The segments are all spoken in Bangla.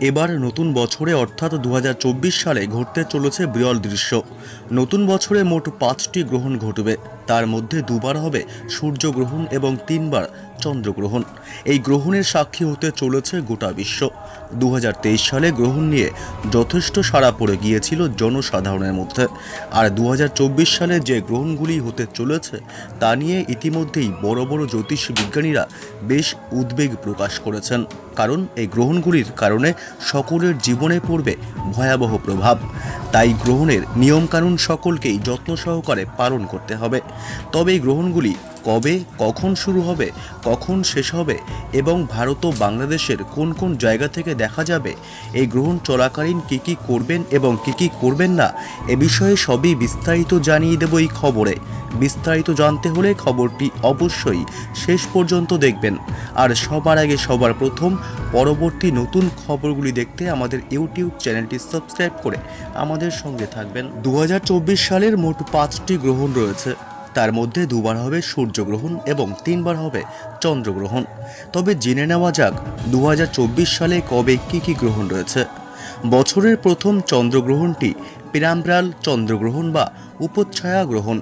এবার নতুন বছরে অর্থাৎ দু হাজার চব্বিশ সালে ঘটতে চলেছে বিরল দৃশ্য। নতুন বছরে মোট পাঁচটি গ্রহণ ঘটবে। তার মধ্যে দুবার হবে সূর্যগ্রহণ এবং তিনবার চন্দ্রগ্রহণ। এই গ্রহণের সাক্ষী হতে চলেছে গোটা বিশ্ব। দু হাজার তেইশ সালে গ্রহণ নিয়ে যথেষ্ট সাড়া পড়ে গিয়েছিল জনসাধারণের মধ্যে। আর দু হাজার চব্বিশ সালে যে গ্রহণগুলি হতে চলেছে তা নিয়ে ইতিমধ্যেই বড় বড় জ্যোতিষ বিজ্ঞানীরা বেশ উদ্বেগ প্রকাশ করেছেন। কারণ এই গ্রহণগুলির কারণে সকলের জীবনে পড়বে ভয়াবহ প্রভাব। তাই গ্রহণের নিয়মকানুন সকলকেই যত্ন সহকারে পালন করতে হবে। তবে এই গ্রহণগুলি কবে, কখন শুরু হবে, কখন শেষ হবে এবং ভারত ও বাংলাদেশের কোন কোন জায়গা থেকে দেখা যাবে, এই গ্রহণ চলাকালীন কী কী করবেন এবং কী কী করবেন না, এ বিষয়ে সবই বিস্তারিত জানিয়ে দেব এই খবরে। বিস্তারিত জানতে হলে খবরটি অবশ্যই শেষ পর্যন্ত দেখবেন। আর সবার আগে সবার প্রথম, পরবর্তী নতুন খবরগুলি দেখতে আমাদের ইউটিউব চ্যানেলটি সাবস্ক্রাইব করে আমাদের সঙ্গে থাকবেন। দু হাজার চব্বিশ সালের মোট পাঁচটি গ্রহণ রয়েছে। তার মধ্যে দুবার হবে সূর্যগ্রহণ এবং তিনবার হবে চন্দ্রগ্রহণ। তবে জেনে নেওয়া যাক দু হাজার চব্বিশ সালে কবে কী কী গ্রহণ রয়েছে। বছরের প্রথম চন্দ্রগ্রহণটি পিরাম্বরাল চন্দ্রগ্রহণ বা উপচ্ছায়া গ্রহণ।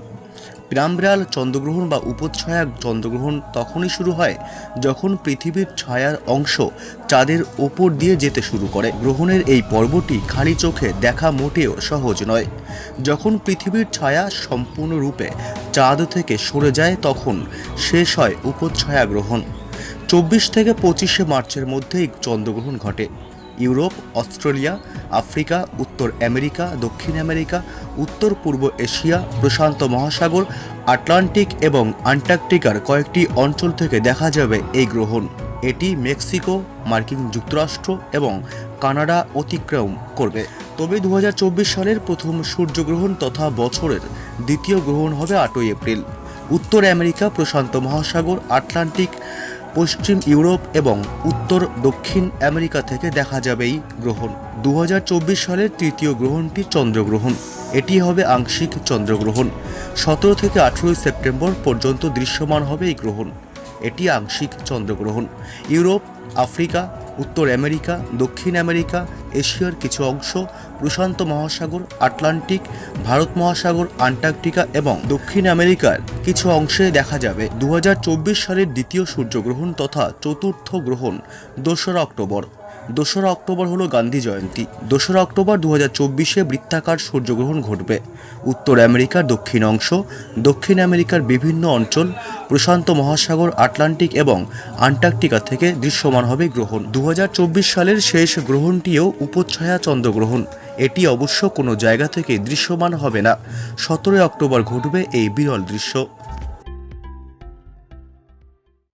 পিরাম্বরাল চন্দ্রগ্রহণ বা উপচ্ছায়া চন্দ্রগ্রহণ তখনই শুরু হয় যখন পৃথিবীর ছায়ার অংশ চাঁদের ওপর দিয়ে যেতে শুরু করে। গ্রহণের এই পর্বটি খালি চোখে দেখা মোটেও সহজ নয়। যখন পৃথিবীর ছায়া সম্পূর্ণরূপে চাঁদ থেকে সরে যায় তখন শেষ হয় উপচ্ছয়া গ্রহণ চব্বিশ থেকে পঁচিশে মার্চের মধ্যেই চন্দ্রগ্রহণ ঘটে। ইউরোপ, অস্ট্রেলিয়া, আফ্রিকা, উত্তর আমেরিকা, দক্ষিণ আমেরিকা, উত্তর পূর্ব এশিয়া, প্রশান্ত মহাসাগর, আটলান্টিক এবং আন্টার্কটিকার কয়েকটি অঞ্চল থেকে দেখা যাবে এই গ্রহণ। এটি মেক্সিকো, মার্কিন যুক্তরাষ্ট্র এবং কানাডা অতিক্রম করবে। তবে দু হাজার চব্বিশ সালের প্রথম সূর্যগ্রহণ তথা বছরের দ্বিতীয় গ্রহণ হবে আটই এপ্রিল। উত্তর আমেরিকা প্রশান্ত মহাসাগর, আটলান্টিক, পশ্চিম ইউরোপ এবং উত্তর দক্ষিণ আমেরিকা থেকে দেখা যাবে এই গ্রহণ। দু হাজার চব্বিশ সালের তৃতীয় গ্রহণটি চন্দ্রগ্রহণ। এটি হবে আংশিক চন্দ্রগ্রহণ। সতেরো থেকে আঠেরোই সেপ্টেম্বর পর্যন্ত দৃশ্যমান হবে এই গ্রহণ। এটি আংশিক চন্দ্রগ্রহণ। ইউরোপ, আফ্রিকা, উত্তর আমেরিকা, দক্ষিণ আমেরিকা, এশিয়ার কিছু অংশ, প্রশান্ত মহাসাগর, আটলান্টিক, ভারত মহাসাগর, আন্টার্কটিকা এবং দক্ষিণ আমেরিকার কিছু অংশে দেখা যাবে। দু হাজার চব্বিশ সালের দ্বিতীয় সূর্যগ্রহণ তথা চতুর্থ গ্রহণ, দোসরা অক্টোবর। দোসরা অক্টোবর হলো গান্ধী জয়ন্তী। দোসরা অক্টোবর দু হাজার চব্বিশে বৃত্তাকার সূর্যগ্রহণ ঘটবে। উত্তর আমেরিকার দক্ষিণ অংশ, দক্ষিণ আমেরিকার বিভিন্ন অঞ্চল, প্রশান্ত মহাসাগর, আটলান্টিক এবং আন্টার্কটিকা থেকে দৃশ্যমান হবে গ্রহণ। দু হাজার চব্বিশ সালের শেষ গ্রহণটিও উপচ্ছায়া চন্দ্রগ্রহণ এটি অবশ্য কোনো জায়গা থেকে দৃশ্যমান হবে না। সতেরোই অক্টোবর ঘটবে এই বিরল দৃশ্য।